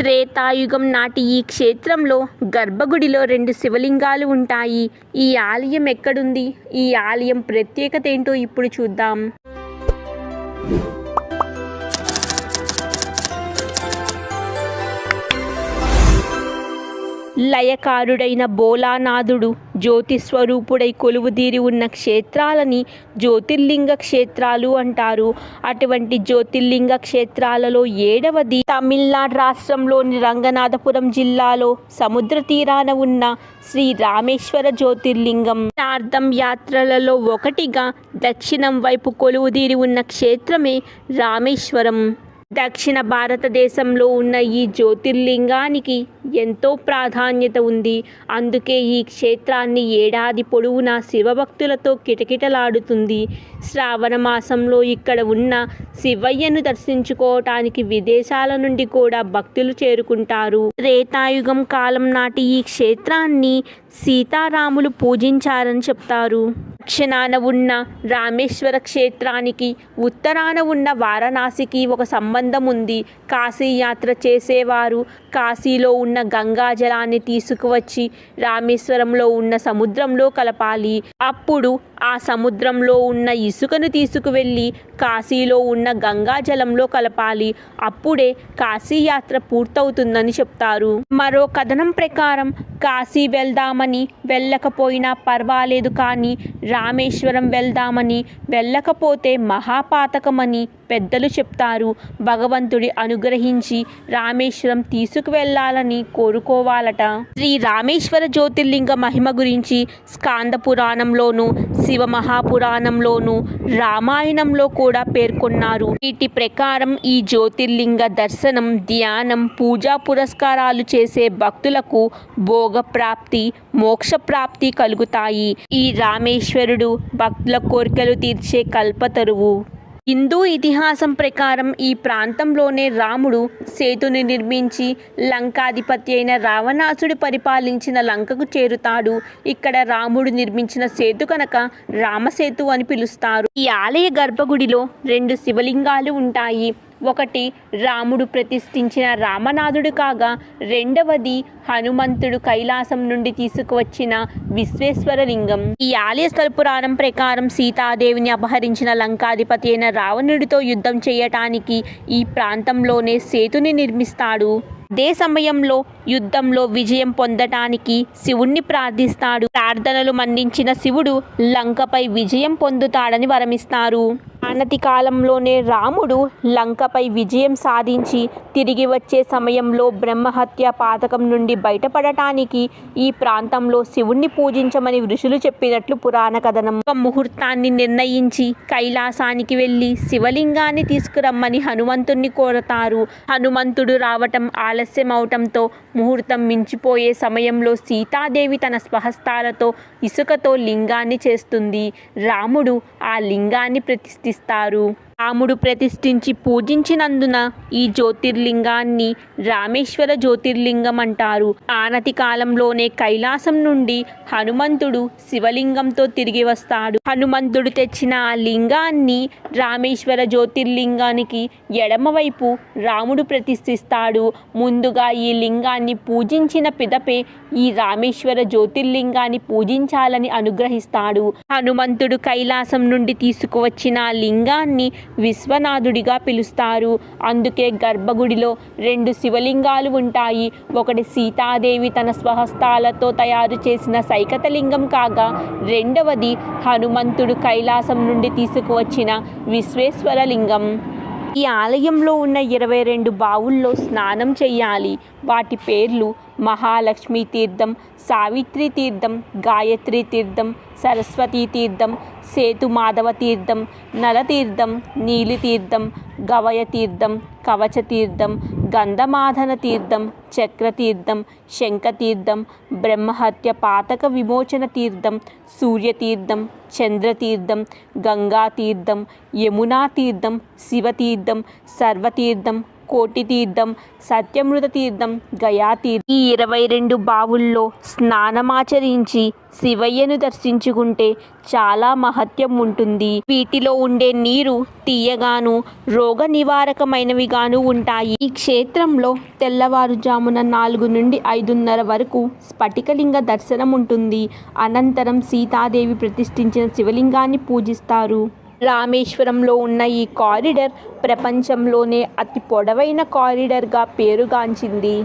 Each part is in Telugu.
త్రేతాయుగం నాటి ఈ క్షేత్రంలో గర్భగుడిలో రెండు శివలింగాలు ఉంటాయి. ఈ ఆలయం ఎక్కడుంది? ఈ ఆలయం ప్రత్యేకత ఏంటో ఇప్పుడు చూద్దాం. లయకారుడైన బోలానాథుడు జ్యోతిస్వరూపుడై కొలువుదీరి ఉన్న క్షేత్రాలని జ్యోతిర్లింగ క్షేత్రాలు అంటారు. అటువంటి జ్యోతిర్లింగ క్షేత్రాలలో ఏడవది తమిళనాడు రాష్ట్రంలోని రంగనాథపురం జిల్లాలో సముద్ర తీరాన ఉన్న శ్రీ రామేశ్వర జ్యోతిర్లింగం. అర్థం యాత్రలలో ఒకటిగా దక్షిణం వైపు కొలువుదీరి ఉన్న క్షేత్రమే రామేశ్వరం. దక్షిణ భారతదేశంలో ఉన్న ఈ జ్యోతిర్లింగానికి ఎంతో ప్రాధాన్యత ఉంది. అందుకే ఈ క్షేత్రాన్ని ఏడాది పొడవునా శివభక్తులతో కిటకిటలాడుతుంది. శ్రావణ మాసంలో ఇక్కడ ఉన్న శివయ్యను దర్శించుకోవటానికి విదేశాల నుండి కూడా భక్తులు చేరుకుంటారు. త్రేతాయుగం కాలం నాటి ఈ క్షేత్రాన్ని సీతారాములు పూజించారని చెప్తారు. దక్షిణాన ఉన్న రామేశ్వర క్షేత్రానికి ఉత్తరాన ఉన్న వారణాసికి ఒక సంబంధం ఉంది కాశీ యాత్ర చేసేవారు కాశీలో ఉన్న గంగా జలాన్ని తీసుకువచ్చి రామేశ్వరంలో ఉన్న సముద్రంలో కలపాలి. అప్పుడు ఆ సముద్రంలో ఉన్న ఇసుకను తీసుకువెళ్ళి కాశీలో ఉన్న గంగా జలంలో కలపాలి. అప్పుడే కాశీ యాత్ర పూర్తవుతుందని చెప్తారు. మరో కథనం ప్రకారం కాశీ వెళ్దామని వెళ్ళకపోయినా పర్వాలేదు కానీ రామేశ్వరం వెళ్దామని వెళ్ళకపోతే మహాపాతకమని పెద్దలు చెప్తారు. భగవంతుడి అనుగ్రహించి రామేశ్వరం తీసుకువెళ్ళాలని కోరుకోవాలట. శ్రీ రామేశ్వర జ్యోతిర్లింగ మహిమ గురించి స్కాంద పురాణంలోను శివ మహాపురాణంలోను రామాయణంలో కూడా పేర్కొన్నారు. వీటి ప్రకారం ఈ జ్యోతిర్లింగ దర్శనం ధ్యానం పూజా పురస్కారాలు చేసే భక్తులకు భోగప్రాప్తి మోక్షప్రాప్తి కలుగుతాయి. ఈ ఈశ్వరుడు భక్తుల కోరికలు తీర్చే కల్పతరువు హిందూ ఇతిహాసం ప్రకారం ఈ ప్రాంతంలోనే రాముడు సేతుని నిర్మించి లంకాధిపతి అయిన రావణాసుడు పరిపాలించిన లంకకు చేరుతాడు. ఇక్కడ రాముడు నిర్మించిన సేతు కనుక రామసేతు అని పిలుస్తారు. ఈ ఆలయ గర్భగుడిలో రెండు శివలింగాలు ఉంటాయి. ఒకటి రాముడు ప్రతిష్ఠించిన రామనాథుడు కాగా రెండవది హనుమంతుడు కైలాసం నుండి తీసుకువచ్చిన విశ్వేశ్వర లింగం ఈ ఆలయ స్థల పురాణం ప్రకారం సీతాదేవిని అపహరించిన లంకాధిపతి అయిన రావణుడితో యుద్ధం చేయటానికి ఈ ప్రాంతంలోనే సేతుని నిర్మిస్తాడు. అదే సమయంలో యుద్ధంలో విజయం పొందటానికి శివుణ్ణి ప్రార్థిస్తాడు. ప్రార్థనలు మన్నించిన శివుడు లంకపై విజయం పొందుతాడని వరమిస్తారు. అనతి కాలంలోనే రాముడు లంకపై విజయం సాధించి తిరిగి వచ్చే సమయంలో బ్రహ్మహత్య పాతకం నుండి బయటపడటానికి ఈ ప్రాంతంలో శివుణ్ణి పూజించమని ఋషులు చెప్పినట్లు పురాణ కథనం. ఒక ముహూర్తాన్ని నిర్ణయించి కైలాసానికి వెళ్ళి శివలింగాన్ని తీసుకురమ్మని హనుమంతుణ్ణి కోరతారు. హనుమంతుడు రావటం ఆలస్యం అవటంతో ముహూర్తం మించిపోయే సమయంలో సీతాదేవి తన స్వహస్తాలతో ఇసుకతో లింగాన్ని చేస్తుంది. రాముడు ఆ లింగాన్ని ప్రతిష్ఠిస్తారు Taru. రాముడు ప్రతిష్ఠించి పూజించినందున ఈ జ్యోతిర్లింగాన్ని రామేశ్వర జ్యోతిర్లింగం అంటారు. ఆనతి కాలంలోనే కైలాసం నుండి హనుమంతుడు శివలింగంతో తిరిగి వస్తాడు. హనుమంతుడు తెచ్చిన ఆ లింగాన్ని రామేశ్వర జ్యోతిర్లింగానికి ఎడమవైపు రాముడు ప్రతిష్ఠిస్తాడు. ముందుగా ఈ లింగాన్ని పూజించిన పిదపే ఈ రామేశ్వర జ్యోతిర్లింగాన్ని పూజించాలని అనుగ్రహిస్తాడు. హనుమంతుడు కైలాసం నుండి తీసుకువచ్చిన ఆ లింగాన్ని విశ్వనాథుడిగా పిలుస్తారు. అందుకే గర్భగుడిలో రెండు శివలింగాలు ఉంటాయి. ఒకటి సీతాదేవి తన స్వహస్తాలతో తయారు చేసిన సైకతలింగం కాగా రెండవది హనుమంతుడు కైలాసం నుండి తీసుకువచ్చిన విశ్వేశ్వర లింగం ఈ ఆలయంలో ఉన్న ఇరవై రెండు బావుల్లో స్నానం చేయాలి వాటి పేర్లు మహాలక్ష్మీ తీర్థం సావిత్రి తీర్థం గాయత్రి తీర్థం సరస్వతీ తీర్థం సేతుమాధవ తీర్థం నలతీర్థం నీలితీర్థం గవయతీర్థం కవచతీర్థం గంధమాధన తీర్థం చక్రతీర్థం శంఖతీర్థం బ్రహ్మహత్య పాతక విమోచన తీర్థం సూర్యతీర్థం చంద్రతీర్థం గంగాతీర్థం యమునాతీర్థం శివతీర్థం సర్వతీర్థం కోటి తీర్థం సత్యమృత తీర్థం గయా తీర్థం. ఈ ఇరవై రెండు బావుల్లో స్నానమాచరించి శివయ్యను దర్శించుకుంటే చాలా మహత్యం ఉంటుంది. వీటిలో ఉండే నీరు తీయగాను రోగ నివారకమైనవిగాను ఉంటాయి. ఈ క్షేత్రంలో తెల్లవారుజామున నాలుగు నుండి ఐదున్నర వరకు స్ఫటికలింగ దర్శనం ఉంటుంది అనంతరం సీతాదేవి ప్రతిష్ఠించిన శివలింగాన్ని పూజిస్తారు. రామేశ్వరంలో ఉన్న ఈ కారిడర్ ప్రపంచంలోనే అతి పొడవైన కారిడర్గా పేరుగాంచింది.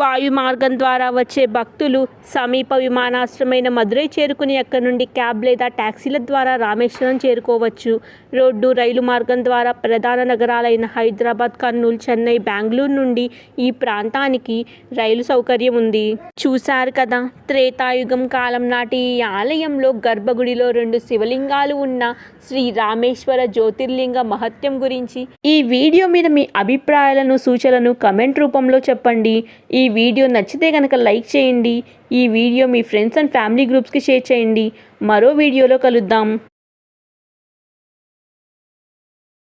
వాయు మార్గం ద్వారా వచ్చే భక్తులు సమీప విమానాశ్రమైన మదురై చేరుకుని అక్కడి నుండి క్యాబ్ లేదా ట్యాక్సీల ద్వారా రామేశ్వరం చేరుకోవచ్చు. రోడ్డు రైలు మార్గం ద్వారా ప్రధాన నగరాలైన హైదరాబాద్ కర్నూలు చెన్నై బెంగళూరు నుండి ఈ ప్రాంతానికి రైలు సౌకర్యం ఉంది. చూశారు కదా త్రేతాయుగం కాలం నాటి ఈ ఆలయంలో గర్భగుడిలో రెండు శివలింగాలు ఉన్న శ్రీ రామేశ్వర జ్యోతిర్లింగ మహత్యం గురించి ఈ వీడియో మీద మీ అభిప్రాయాలను సూచనలను కమెంట్ రూపంలో చెప్పండి. ఈ వీడియో నచ్చితే కనుక లైక్ చేయండి. ఈ వీడియో మీ ఫ్రెండ్స్ అండ్ ఫ్యామిలీ గ్రూప్స్కి షేర్ చేయండి. మరో వీడియోలో కలుద్దాం.